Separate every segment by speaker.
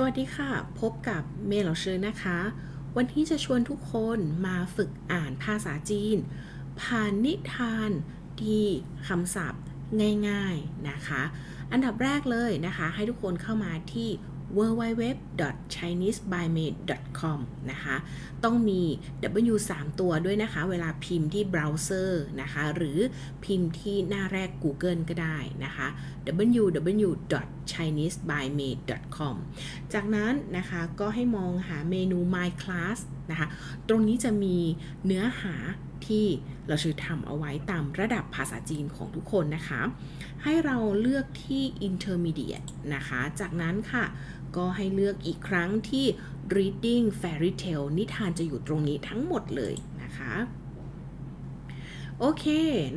Speaker 1: สวัสดีค่ะ พบกับเมลเชอร์นะคะ วันที่จะชวนทุกคนมาฝึกอ่านภาษาจีน ผ่านนิทานที่คำศัพท์ง่ายๆนะคะ อันดับแรกเลยนะคะ ให้ทุกคนเข้ามาที่ www.chinesebymaid.com นะคะ ต้องมี W 3ตัวด้วยนะคะ เวลาพิมพ์ที่เบราว์เซอร์นะคะ หรือพิมพ์ที่หน้าแรก Google ก็ได้นะคะ www.chinesebymaid.com จากนั้นนะคะก็ให้มองหาเมนู My Class นะคะ ตรงนี้จะมีเนื้อหาที่เราชื่อทำเอาไว้ตามระดับภาษาจีนของทุกคนนะคะ ให้เราเลือกที่ intermediate นะคะ จากนั้นค่ะ ก็ให้เลือกอีกครั้งที่ reading fairy tale นิทานจะอยู่ตรงนี้ทั้งหมดเลยนะคะโอเค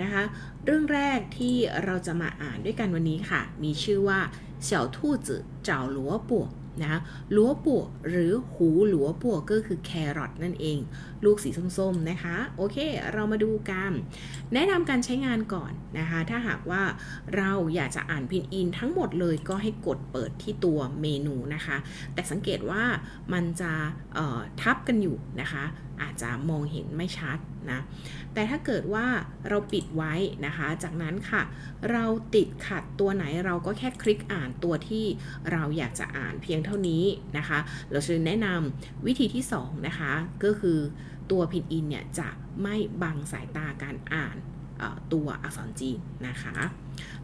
Speaker 1: นะคะ เรื่องแรกที่เราจะมาอ่านด้วยกันวันนี้ค่ะ มีชื่อว่าเสี่ยวทู่จื่อเจ้าหลัวปั่ว นะหลัวปัวหรือหูหลัวปัวก็คือแครอทนั่นเอง ลูกสีส้มๆนะคะ โอเค เรามาดูกัน แนะนำการใช้งานก่อนนะคะ ถ้าหากว่าเราอยากจะอ่านพินอินทั้งหมดเลยก็ให้กดเปิดที่ตัวเมนูนะคะ แต่สังเกตว่ามันจะทับกันอยู่นะคะ อาจจะมองเห็นไม่ชัดนะแต่ถ้าเกิดว่าเราปิดไว้นะคะ จากนั้นค่ะ เราติดขัดตัวไหนเราก็แค่คลิกอ่านตัวที่เราอยากจะอ่านเพียงเท่านี้นะคะ เราจะแนะนำวิธีที่2นะคะก็คือตัวพินอินเนี่ยจะไม่บังสายตาการอ่านตัวอักษรจีนนะคะ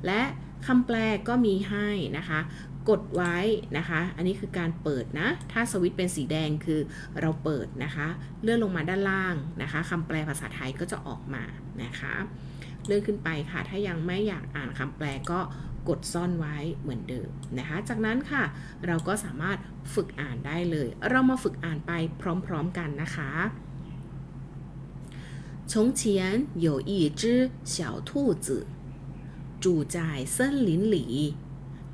Speaker 1: และคำแปลก็มีให้นะคะ กดไว้นะคะ อันนี้คือการเปิดนะ ถ้าสวิตช์เป็นสีแดงคือเราเปิดนะคะ เลื่อนลงมาด้านล่างนะคะคำแปลภาษาไทยก็จะออกมานะคะ เลื่อนขึ้นไปค่ะ ถ้ายังไม่อยากอ่านคำแปลก็กดซ่อนไว้เหมือนเดิมนะคะ จากนั้นค่ะ เราก็สามารถฝึกอ่านได้เลย เรามาฝึกอ่านไปพร้อมๆกันนะคะ从前有一只小兔子，住在森林里。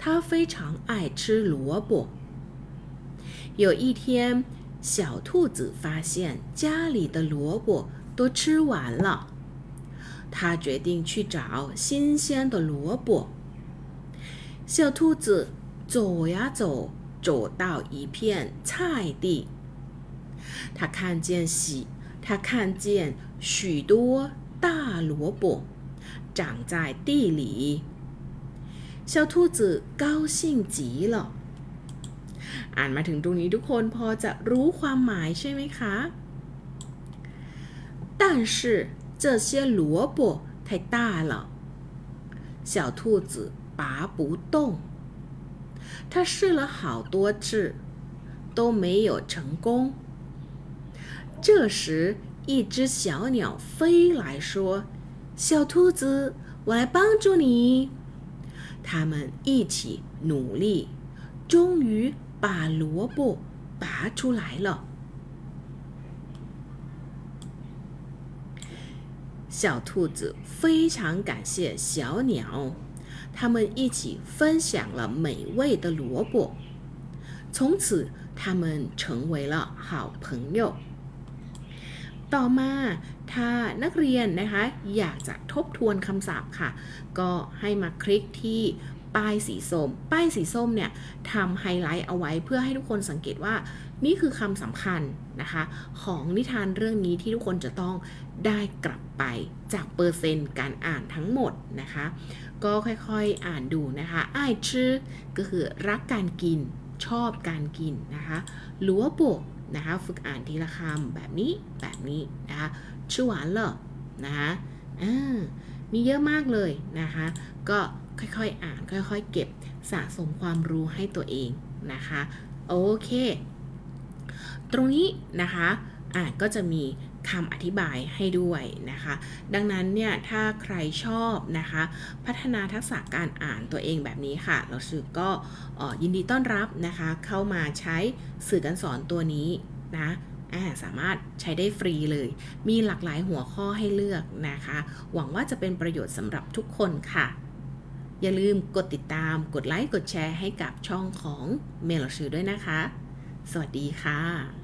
Speaker 1: 他非常爱吃萝卜。有一天，小兔子发现家里的萝卜都吃完了，它决定去找新鲜的萝卜。小兔子走呀走，走到一片菜地，它看见喜。他看见许多大萝卜长在地里，小兔子高兴极了。อ่านมาถึงตรงนี้ทุกคนพอจะรู้ความหมายใช่ไหมคะ但是这些萝卜太大了，小兔子拔不动。他试了好多次，都没有成功。这时，一只小鸟飞来说：“小兔子，我来帮助你。” 他们一起努力，终于把萝卜拔出来了。小兔子非常感谢小鸟，他们一起分享了美味的萝卜。从此，他们成为了好朋友。 ต่อมาถ้านักเรียนนะคะอยากจะทบทวนคำศัพท์ค่ะ ก็ให้มาคลิกที่ป้ายสีส้ม ป้ายสีส้มเนี่ยทำไฮไลท์เอาไว้เพื่อให้ทุกคนสังเกตว่า นี่คือคำสำคัญนะคะ ของนิทานเรื่องนี้ที่ทุกคนจะต้องได้กลับไปจากเปอร์เซ็นต์การอ่านทั้งหมดนะคะ ก็ค่อยๆอ่านดูนะคะไอชื่อก็คือรักการกินชอบการกินนะคะหลัวบวก นะคะฝึกอ่านทีละคำแบบนี้แบบนี้นะคะชื่อหวานเหรอนะคะมีเยอะมากเลยนะคะ ก็ค่อยๆอ่านค่อยๆ เก็บสะสมความรู้ให้ตัวเองนะคะ โอเค ตรงนี้นะคะอ่าก็จะมี คำอธิบายให้ด้วยนะคะ ดังนั้นเนี่ยถ้าใครชอบนะคะ พัฒนาทักษะการอ่านตัวเองแบบนี้ค่ะ เราสื่อก็ยินดีต้อนรับนะคะ เข้ามาใช้สื่อการสอนตัวนี้นะสามารถใช้ได้ฟรีเลย มีหลากหลายหัวข้อให้เลือกนะคะ หวังว่าจะเป็นประโยชน์สำหรับทุกคนค่ะ อย่าลืมกดติดตาม กดไลค์ กดแชร์ให้กับช่องของเมลชื่อด้วยนะคะ สวัสดีค่ะ